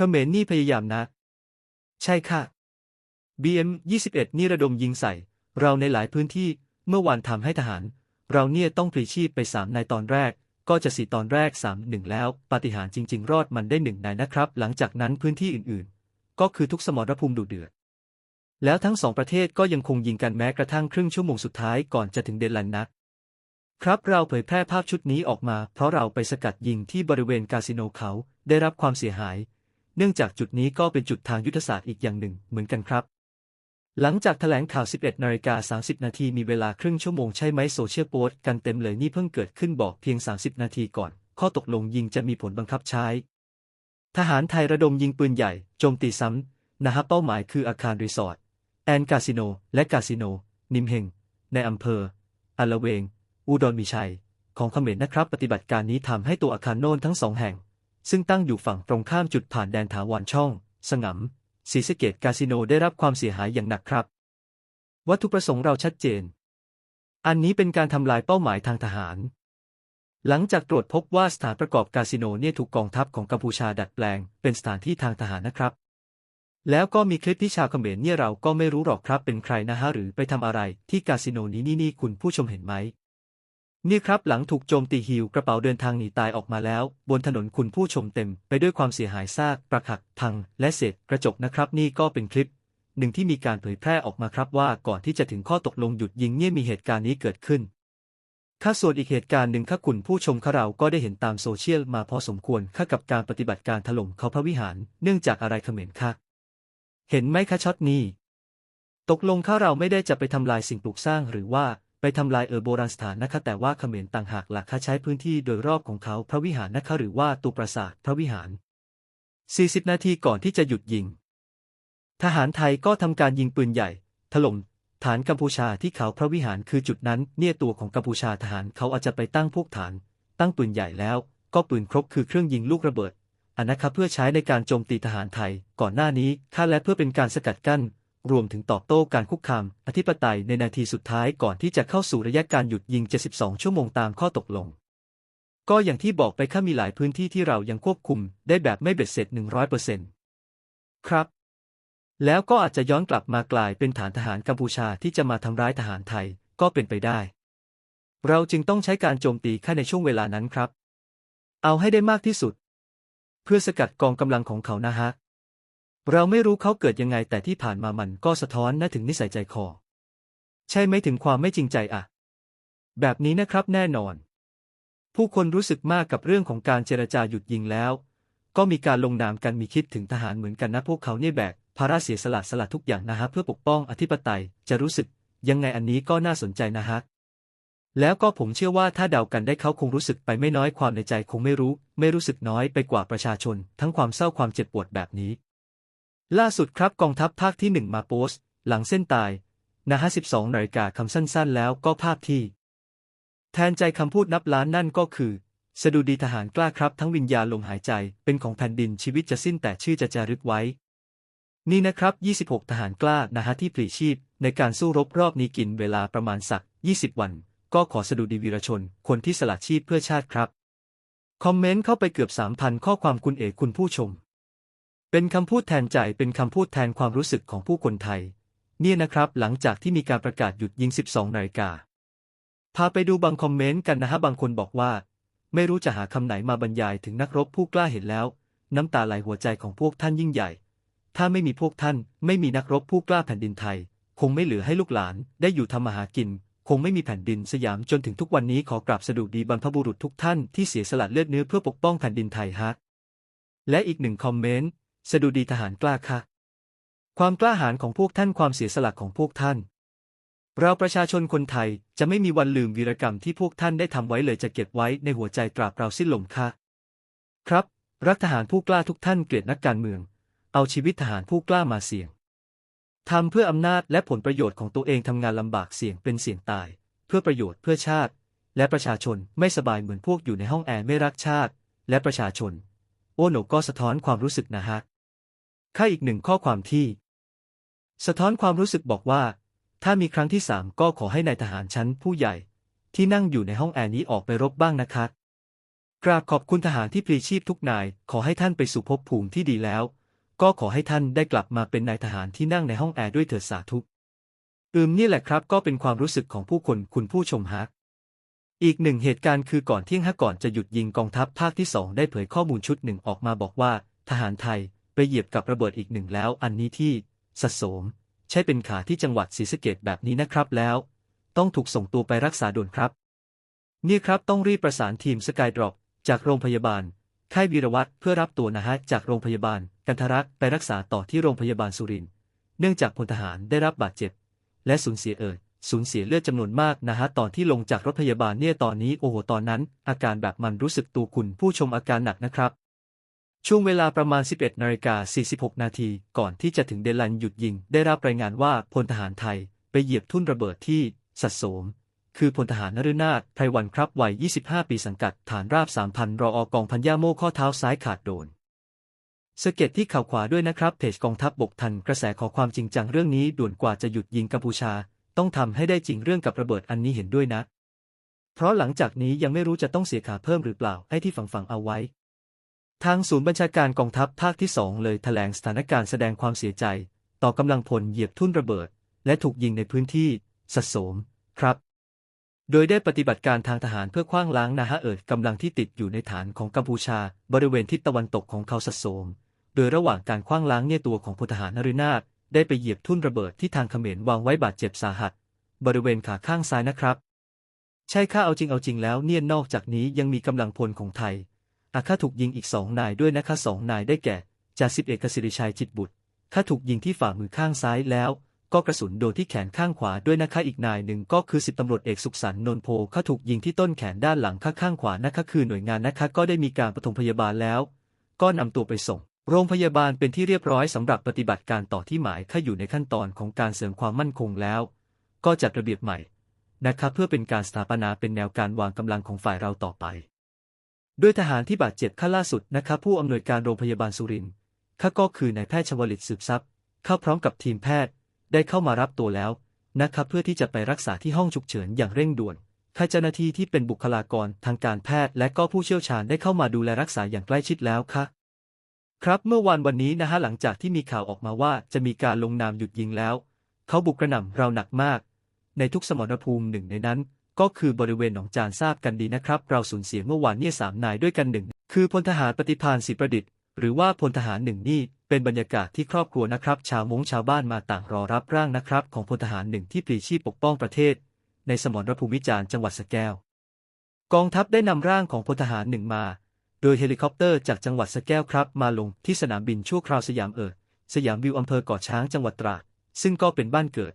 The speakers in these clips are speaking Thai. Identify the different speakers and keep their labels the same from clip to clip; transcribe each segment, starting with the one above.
Speaker 1: เขมรนี่พยายามนะ ใช่ค่ะ BM 21นี่ระดมยิงใส่ เราในหลายพื้นที่เมื่อวานทำให้ทหาร เราเนี่ยต้องพลีชีพไปสามนายตอนแรก ก็จะสี่ตอนแรกสามหนึ่งแล้ว ปาฏิหาริย์จริง ๆ รอดมันได้หนึ่งนายนะครับ หลังจากนั้นพื้นที่อื่นๆ ก็คือทุกสมรภูมิดุเดือด แล้วทั้งสองประเทศก็ยังคงยิงกันแม้กระทั่งครึ่งชั่วโมงสุดท้ายก่อนจะถึงเดนลันนักครับเราเผยแพร่ภาพชุดนี้ออกมา เพราะเราไปสกัดยิงที่บริเวณคาสิโนเขาได้รับความเสียหาย เนื่องจากจุดนี้ก็เป็นจุดทางยุทธศาสตร์อีกอย่างหนึ่งเหมือนกันครับ หลังจากแถลงข่าว 11นาฬิกา30 นาทีมีเวลาครึ่งชั่วโมงใช่ไหมโซเชียลโพสต์กันเต็มเลยนี่เพิ่งเกิดขึ้นบอกเพียง 30 นาทีก่อน ข้อตกลงยิงจะมีผลบังคับใช้ ทหารไทยระดมยิงปืนใหญ่โจมตีซ้ำนะฮะเป้าหมายคืออาคารรีสอร์ทแอนคาสิโนและคาสิโน นิมเฮงในอำเภออาละเวง อุดรมีชัย ของเขมรนะครับ ปฏิบัติการนี้ทำให้ตัวอาคารโน่นทั้งสองแห่ง ซึ่งตั้งอยู่ฝั่งตรงข้ามจุดผ่านแดนถาวรช่อง สงำศรีสะเกดคาสิโนได้รับความเสียหายอย่างหนักครับ วัตถุประสงค์เราชัดเจน อันนี้เป็นการทำลายเป้าหมายทางทหาร หลังจากตรวจพบว่าสถานประกอบคาสิโนเนี่ยถูกกองทัพของกัมพูชาดัดแปลง เป็นสถานที่ทางทหารนะครับ แล้วก็มีคลิปที่ชาวเขมรเนี่ยเราก็ไม่รู้หรอกครับเป็นใครนะฮะหรือไปทำอะไรที่คาสิโนนี้นี่นี่คุณผู้ชมเห็นไหม นี่ครับหลังถูกโจมตีฮิวกระเป๋าเดินทางหนีตายออกมาแล้ว บนถนนคุณผู้ชมเต็ม ไปด้วยความเสียหายซากปรักหัก พัง และเศษกระจกนะครับนี่ก็เป็นคลิป หนึ่งที่มีการเผยแพร่ออกมาครับว่าก่อนที่จะถึงข้อตกลงหยุดยิงเนี่ยมีเหตุการณ์นี้เกิดขึ้นข้าส่วนอีกเหตุการณ์หนึ่งข้าคุณผู้ชมข้าเราก็ได้เห็นตามโซเชียลมาพอสมควรข้ากับการปฏิบัติการถล่มเขาพระวิหาร เนื่องจากอะไรเขมรค่ะเห็นไหมคะช็อตนี้ ตกลงข้าเราไม่ได้จะไปทำลายสิ่งปลูกสร้างหรือว่า ไปทำลายเออโบราณสถานนะคะแต่ว่าเขมรต่างหากหลักค่าใช้พื้นที่โดยรอบของเขาพระวิหารนะคะหรือว่าตัวปราสาทพระวิหาร 40 นาทีก่อนที่จะหยุดยิง ทหารไทยก็ทำการยิงปืนใหญ่ ถล่มฐานกัมพูชาที่เขาพระวิหารคือจุดนั้น เนี่ยตัวของกัมพูชาทหารเขาอาจจะไปตั้งพวกฐาน ตั้งปืนใหญ่แล้ว ก็ปืนครบคือเครื่องยิงลูกระเบิดอันนะครับเพื่อใช้ในการโจมตีทหารไทย ก่อนหน้านี้ค่าและเพื่อเป็นการสกัดกั้น รวมถึงตอบโต้การคุกคามอธิปไตยในนาทีสุดท้ายก่อนที่จะเข้าสู่ระยะการหยุดยิง 72 ชั่วโมงตามข้อตกลง ก็อย่างที่บอกไปข้ามีหลายพื้นที่ที่เรายังควบคุมได้แบบไม่เบ็ดเสร็จ 100%ครับ แล้วก็อาจจะย้อนกลับมากลายเป็นฐานทหารกัมพูชาที่จะมาทำร้ายทหารไทยก็เป็นไปได้ เราจึงต้องใช้การโจมตีค่าในช่วงเวลานั้นครับ เอาให้ได้มากที่สุด เพื่อสกัดกองกำลังของเขานะฮะ เราไม่รู้เขาเกิดยังไงแต่ที่ผ่านมามันก็สะท้อนนะถึงนิสัยใจคอ ใช่ไหมถึงความไม่จริงใจอะแบบนี้นะครับแน่นอน ผู้คนรู้สึกมากกับเรื่องของการเจรจาหยุดยิงแล้ว ก็มีการลงนามกันมีคิดถึงทหารเหมือนกันนะพวกเขาเนี่ยแบกภาระเสียสละสละทุกอย่างนะฮะเพื่อปกป้องอธิปไตยจะรู้สึกยังไงอันนี้ก็น่าสนใจนะฮะแล้วก็ผมเชื่อว่าถ้าเดากันได้เขาคงรู้สึกไปไม่น้อยความในใจคงไม่รู้ ไม่รู้สึกน้อยไปกว่าประชาชน ทั้งความเศร้าความเจ็บปวดแบบนี้ ล่าสุดครับกองทัพภาคที่หนึ่งมาโพสต์ หลังเส้นตายนะฮะ12นาฬิกาคำสั้นๆ แล้วก็ภาพที่ แทนใจคำพูดนับล้านนั่นก็คือ สดุดีทหารกล้าครับ ทั้งวิญญาณลมหายใจเป็นของแผ่นดินชีวิตจะสิ้นแต่ชื่อจะจารึกไว้ นี่นะครับ 26 ทหารกล้านะฮะที่ปลีชีพ ในการสู้รบรอบนี้กินเวลาประมาณสัก 20 วัน ก็ขอสดุดีวีรชน คนที่สละชีพเพื่อชาติครับ คอมเมนต์เข้าไปเกือบ 3,000 ข้อความคุณเอกคุณผู้ชม เป็นคำพูดแทนใจเป็นคำพูดแทนความรู้สึกของผู้คนไทย เนี่ยนะครับหลังจากที่มีการประกาศหยุดยิง 12 นาฬิกา พาไปดูบางคอมเมนต์กันนะฮะบางคนบอกว่า ไม่รู้จะหาคำไหนมาบรรยายถึงนักรบผู้กล้าเห็นแล้ว น้ำตาไหลหัวใจของพวกท่านยิ่งใหญ่ ถ้าไม่มีพวกท่าน ไม่มีนักรบผู้กล้าแผ่นดินไทย คงไม่เหลือให้ลูกหลาน ได้อยู่ทำมาหากิน คงไม่มีแผ่นดินสยามจนถึงทุกวันนี้ขอกราบสดุดีบรรพบุรุษทุกท่านที่เสียสละเลือดเนื้อเพื่อปกป้องแผ่นดินไทยฮะและอีกหนึ่งคอมเมนต์ สดุดีทหารกล้าค่ะความกล้าหาญของพวกท่านความเสียสละของพวกท่าน เราประชาชนคนไทยจะไม่มีวันลืมวีรกรรมที่พวกท่านได้ทำไว้เลยจะเก็บไว้ในหัวใจตราบเราสิ้นลมค่ะ ครับ รักทหารผู้กล้าทุกท่านเกลียดนักการเมือง เอาชีวิตทหารผู้กล้ามาเสี่ยงทำเพื่ออำนาจและผลประโยชน์ของตัวเองทำงานลำบากเสี่ยงเป็นเสี่ยงตาย เพื่อประโยชน์เพื่อชาติ และประชาชนไม่สบายเหมือนพวกอยู่ในห้องแอร์ไม่รักชาติ และประชาชน โอ้โหนก็สะท้อนความรู้สึกนะฮะ ค่าอีกหนึ่งข้อความที่ สะท้อนความรู้สึกบอกว่า ถ้ามีครั้งที่สามก็ขอให้นายทหารชั้นผู้ใหญ่ ที่นั่งอยู่ในห้องแอร์นี้ออกไปรบบ้างนะครับกราบขอบคุณทหารที่พลีชีพทุกนาย ขอให้ท่านไปสู่ภพภูมิที่ดีแล้ว ก็ขอให้ท่านได้กลับมาเป็นนายทหารที่นั่งในห้องแอร์ด้วยเถิดสาธุอืมนี่แหละครับก็เป็นความรู้สึกของผู้คนคุณผู้ชมฮักอีกหนึ่งเหตุการณ์คือก่อนเที่ยงฮักก่อนจะหยุดยิงกองทัพภาคที่สองได้เผยข้อมูลชุดหนึ่งออกมาบอกว่า ทหารไทย ไปเหยียบกับระเบิดอีกหนึ่งแล้ว อันนี้ที่สะสม ใช่เป็นขาที่จังหวัดศรีสะเกดแบบนี้นะครับแล้ว ต้องถูกส่งตัวไปรักษาด่วนครับ นี่ครับต้องรีบประสานทีมสกายดรอปจากโรงพยาบาลค่ายวีรวัตรเพื่อรับตัวนะฮะจากโรงพยาบาล กันทรักษ์ไปรักษาต่อที่โรงพยาบาลสุรินทร์เนื่องจากพลทหารได้รับบาดเจ็บ และสูญเสียเอ่ยสูญเสียเลือดจำนวนมากนะฮะตอนที่ลงจากรถพยาบาลเนี่ยตอนนี้โอ้โหตอนนั้น อาการแบบมันรู้สึกตัวคุณผู้ชมอาการหนักนะครับ ช่วงเวลาประมาณ 11นาฬิกา46 นาทีก่อนที่จะถึงเดดไลน์หยุดยิง ได้รับรายงานว่าพลทหารไทยไปเหยียบทุ่นระเบิดที่สัดโสม คือพลทหารนฤนาถไพรวันครับวัย 25 ปีสังกัดฐานราบ 3,000 รออกองพันย่าโมข้อเท้าซ้ายขาดโดนสเก็ดที่ข่าวขวาด้วยนะครับเพจกองทัพบบกทันกระแสขอความจริงจังเรื่องนี้ด่วนกว่าจะหยุดยิงกัมพูชา ต้องทำให้ได้จริงเรื่องกับระเบิดอันนี้เห็นด้วยนะ เพราะหลังจากนี้ยังไม่รู้จะต้องเสียขาเพิ่มหรือเปล่าให้ที่ฝังฝังเอาไว้ ทางศูนย์บัญชาการกองทัพภาคที่สองเลยแถลงสถานการณ์แสดงความเสียใจ ต่อกำลังพลเหยียบทุ่นระเบิด และถูกยิงในพื้นที่สัดสมครับ โดยได้ปฏิบัติการทางทหารเพื่อคว้างล้างนาฮะเอิดกำลังที่ติดอยู่ในฐานของกัมพูชา บริเวณทิศตะวันตกของเขาสัดสมโดยระหว่างการคว้างล้างเนี่ยตัวของพลทหารนรินาถได้ไปเหยียบทุ่นระเบิดที่ทางเขมรวางไว้บาดเจ็บสาหัส บริเวณขาข้างซ้ายนะครับ ใช่ค่าเอาจริงเอาจริงแล้วเนี่ยนอกจากนี้ยังมีกำลังพลของไทย อาข้าถูกยิงอีกสองนายด้วยนะคะสองนายได้แก่จ่าสิบเอกสิริชัยจิตบุตรข้าถูกยิงที่ฝ่ามือข้างซ้ายแล้ว ก็กระสุนโดนที่แขนข้างขวาด้วยนะคะอีกนายหนึ่งก็คือสิบตำรวจเอกสุขสันต์นนโพข้าถูกยิงที่ต้นแขนด้านหลังข้างข้างขวานะคะคือหน่วยงานนะคะก็ได้มีการปฐมพยาบาลแล้ว ก็นำตัวไปส่งโรงพยาบาลเป็นที่เรียบร้อยสำหรับปฏิบัติการต่อที่หมายข้าอยู่ในขั้นตอนของการเสริมความมั่นคงแล้ว ก็จัดระเบียบใหม่นะครับเพื่อเป็นการสถาปนาเป็นแนวการวางกำลังของฝ่ายเราต่อไป ด้วยทหารที่บาดเจ็บขั้นล่าสุดนะครับผู้อำนวยการโรงพยาบาลสุรินทร์ข้าก็คือนายแพทย์ชวลิตสืบทรัพย์เข้าพร้อมกับทีมแพทย์ได้เข้ามารับตัวแล้วนะครับเพื่อที่จะไปรักษาที่ห้องฉุกเฉินอย่างเร่งด่วนข้าเจ้าหน้าที่ที่เป็นบุคลากรทางการแพทย์และก็ผู้เชี่ยวชาญได้เข้ามาดูแลรักษาอย่างใกล้ชิดแล้วค่ะ ครับเมื่อวันวันนี้นะฮะหลังจากที่มีข่าวออกมาว่าจะมีการลงนามหยุดยิงแล้ว เขาบุกกระหน่ำเราหนักมาก ในทุกสมรภูมิหนึ่งในนั้น ก็คือบริเวณหนองจานทราบกันดีนะครับ เราสูญเสียเมื่อวานเนี่ยสามนายด้วยกันหนึ่ง คือพลทหารปฏิพานศรีประดิษฐ์หรือว่าพลทหารหนึ่งนี่เป็นบรรยากาศที่ครอบครัวนะครับ ชาวมงชาวบ้านมาต่างรอรับร่างนะครับ ของพลทหารหนึ่งที่ปลีชีพปกป้องประเทศ ในสมรภูมิวิจารณ์จังหวัดสแก้ว กองทัพได้นำร่างของพลทหารหนึ่งมา โดยเฮลิคอปเตอร์จากจังหวัดสแก้วครับ มาลงที่สนามบินชั่วคราวสยามเอิดสยามวิวอำเภอเกาะช้างจังหวัดตราดซึ่งก็เป็นบ้านเกิด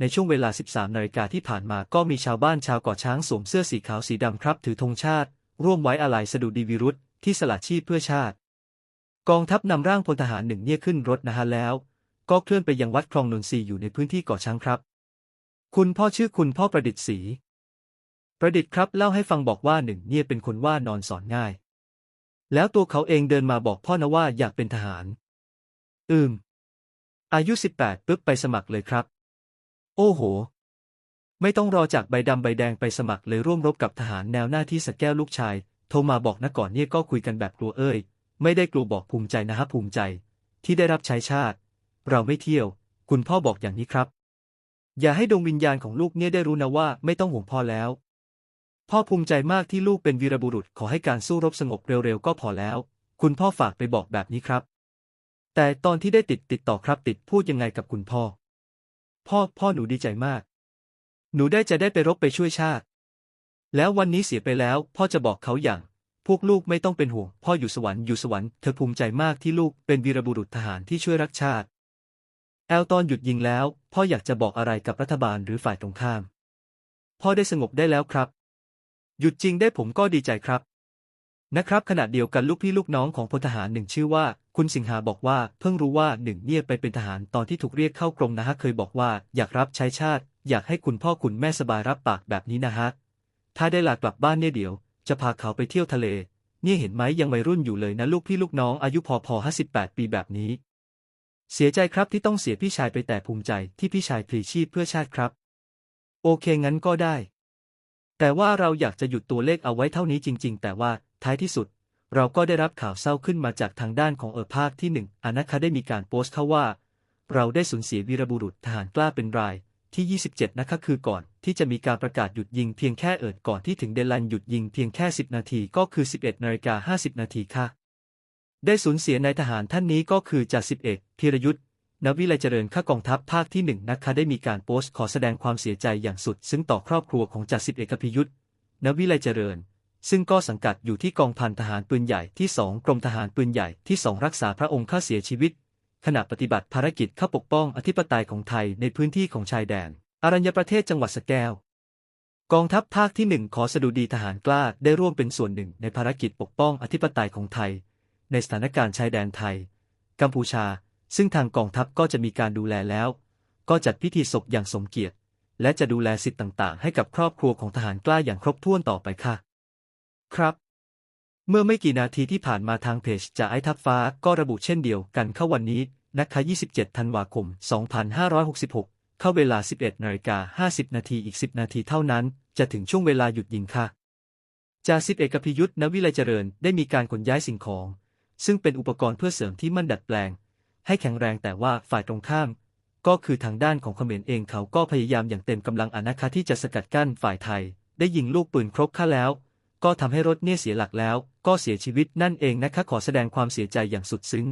Speaker 1: ในช่วงเวลา 13 นาฬิกาที่ผ่านมาก็มีชาวบ้านชาวเกาะช้างสวมเสื้อสีขาวสีดำครับ ถือธงชาติ ร่วมไว้อาลัยสดุดีวิรุธที่สละชีพเพื่อชาติ กองทัพนำร่างพลทหารหนึ่งเนี่ยขึ้นรถนะฮะแล้ว ก็เคลื่อนไปยังวัดคลองนนทรีอยู่ในพื้นที่เกาะช้างครับ คุณพ่อชื่อคุณพ่อประดิษฐ์ศรีประดิษฐ์ครับเล่าให้ฟังบอกว่าหนึ่งเนี่ยเป็นคนว่านอนสอนง่าย แล้วตัวเขาเองเดินมาบอกพ่อนะว่าอยากเป็นทหาร อืม อายุ 18ปุ๊บไปสมัครเลยครับ โอ้โห ไม่ต้องรอจากใบดำใบแดงไปสมัครเลยร่วมรบกับทหารแนวหน้าที่สแก้วลูกชาย โทรมาบอกนะก่อนเนี่ยก็คุยกันแบบกลัวเอ้ย ไม่ได้กลัวบอกภูมิใจนะฮะภูมิใจ ที่ได้รับใช้ชาติ เราไม่เที่ยว คุณพ่อบอกอย่างนี้ครับ อย่าให้ดวงวิญญาณของลูกเนี่ยได้รู้นะว่าไม่ต้องห่วงพ่อแล้ว พ่อภูมิใจมากที่ลูกเป็นวีรบุรุษขอให้การสู้รบสงบเร็วๆก็พอแล้ว คุณพ่อฝากไปบอกแบบนี้ครับ แต่ตอนที่ได้ติดติดต่อครับติดพูดยังไงกับคุณพ่อ พ่อพ่อหนูดีใจมาก หนูได้จะได้ไปรบไปช่วยชาติ แล้ววันนี้เสียไปแล้ว พ่อจะบอกเขาอย่าง พวกลูกไม่ต้องเป็นห่วง พ่ออยู่สวรรค์อยู่สวรรค์เธอภูมิใจมากที่ลูกเป็นวีรบุรุษทหารที่ช่วยรักชาติ แอลตอนหยุดยิงแล้ว พ่ออยากจะบอกอะไรกับรัฐบาลหรือฝ่ายตรงข้าม พ่อได้สงบได้แล้วครับ หยุดจริงได้ผมก็ดีใจครับนะครับขณะเดียวกันลูกพี่ลูกน้องของพลทหารหนึ่งชื่อว่า คุณสิงหาบอกว่าเพิ่งรู้ว่าหนึ่งเนี่ยไปเป็นทหารตอนที่ถูกเรียกเข้ากรมนะฮะเคยบอกว่าอยากรับใช้ชาติ อยากให้คุณพ่อคุณแม่สบายรับปากแบบนี้นะฮะถ้าได้ลากลับบ้านเนี่ยเดี๋ยว จะพาเขาไปเที่ยวทะเล เนี่ยเห็นไหมยังวัยรุ่นอยู่เลยนะลูกพี่ลูกน้องอายุพอพอห้าสิบแปดปีแบบนี้ เสียใจครับที่ต้องเสียพี่ชายไปแต่ภูมิใจที่พี่ชายพลีชีพเพื่อชาติครับ โอเคงั้นก็ได้ แต่ว่าเราอยากจะหยุดตัวเลขเอาไว้เท่านี้จริง ๆ แต่ว่าท้ายที่สุด เราก็ได้รับข่าวเศร้าขึ้นมาจากทางด้านของเออภาคที่หนึ่งอานะคะได้มีการโพสต์เข้าว่า เราได้สูญเสียวีรบุรุษทหารกล้าเป็นรายที่ 27 นะคะคือก่อนที่จะมีการประกาศหยุดยิงเพียงแค่เอิดก่อนที่ถึงเดดไลน์หยุดยิงเพียงแค่ 10 นาทีก็คือ 11นาฬิกา50 นาทีค่ะ ได้สูญเสียนายทหารท่านนี้ก็คือจ่าสิบเอกพีรยุทธ์นวิไลเจริญข้ากองทัพภาคที่หนึ่งนะคะได้มีการโพสต์ขอแสดงความเสียใจอย่างสุด ซึ่งต่อครอบครัวของจ่าสิบเอกพิยุทธ์นวิไลเจริญ ซึ่งก็สังกัดอยู่ที่กองพันทหารปืนใหญ่ที่สองกรมทหารปืนใหญ่ที่สองรักษาพระองค์ข้าเสียชีวิต ขณะปฏิบัติภารกิจเข้าปกป้องอธิปไตยของไทยในพื้นที่ของชายแดน อรัญญประเทศจังหวัดสแก้ว กองทัพภาคที่หนึ่งขอสดุดีทหารกล้าได้ร่วมเป็นส่วนหนึ่งในภารกิจปกป้องอธิปไตยของไทย ในสถานการณ์ชายแดนไทย กัมพูชา ซึ่งทางกองทัพก็จะมีการดูแลแล้ว ก็จัดพิธีศพอย่างสมเกียรติ และจะดูแลสิทธิ์ต่าง ๆ ให้กับครอบครัวของทหารกล้าอย่างครบถ้วนต่อไปค่ะ ครับ เมื่อไม่กี่นาทีที่ผ่านมาทางเพจจ่าไอทัพฟ้าก็ระบุเช่นเดียวกันเข้าวันนี้นะคะ27 ธันวาคม 2566 เข้าเวลา 11นาฬิกา50 นาทีอีก 10 นาทีเท่านั้น จะถึงช่วงเวลาหยุดยิงค่ะจ่าสิบเอกพิยุทธ์นวิไลเจริญได้มีการขนย้ายสิ่งของ ซึ่งเป็นอุปกรณ์เพื่อเสริมที่มั่นดัดแปลง ให้แข็งแรงแต่ว่าฝ่ายตรงข้าม ก็คือทางด้านของเขมรเองเขาก็พยายามอย่างเต็มกำลังอนะคะที่จะสกัดกั้นฝ่ายไทย ได้ยิงลูกปืนครบค่าแล้ว ก็ทำให้รถเนี่ยเสียหลักแล้ว ก็เสียชีวิตนั่นเองนะคะขอแสดงความเสียใจอย่างสุดซึ้ง